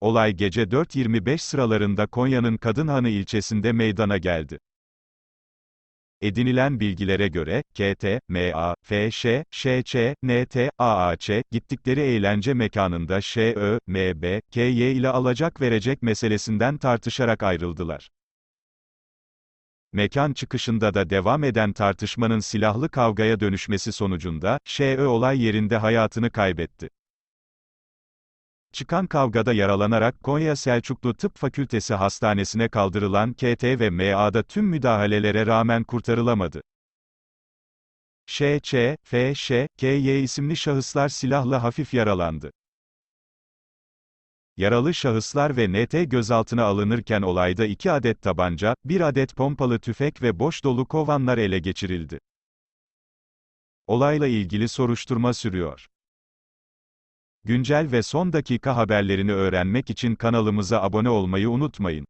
Olay gece 4.25 sıralarında Konya'nın Kadınhanı ilçesinde meydana geldi. Edinilen bilgilere göre, KT, MA, FŞ, ŞÇ, NT, AAÇ, gittikleri eğlence mekanında ŞÖ, MB, KY ile alacak verecek meselesinden tartışarak ayrıldılar. Mekan çıkışında da devam eden tartışmanın silahlı kavgaya dönüşmesi sonucunda, ŞÖ olay yerinde hayatını kaybetti. Çıkan kavgada yaralanarak Konya Selçuklu Tıp Fakültesi Hastanesi'ne kaldırılan KT ve MA'da tüm müdahalelere rağmen kurtarılamadı. ŞÇ, FŞ, KY isimli şahıslar silahla hafif yaralandı. Yaralı şahıslar ve NT gözaltına alınırken olayda 2 adet tabanca, 1 adet pompalı tüfek ve boş dolu kovanlar ele geçirildi. Olayla ilgili soruşturma sürüyor. Güncel ve son dakika haberlerini öğrenmek için kanalımıza abone olmayı unutmayın.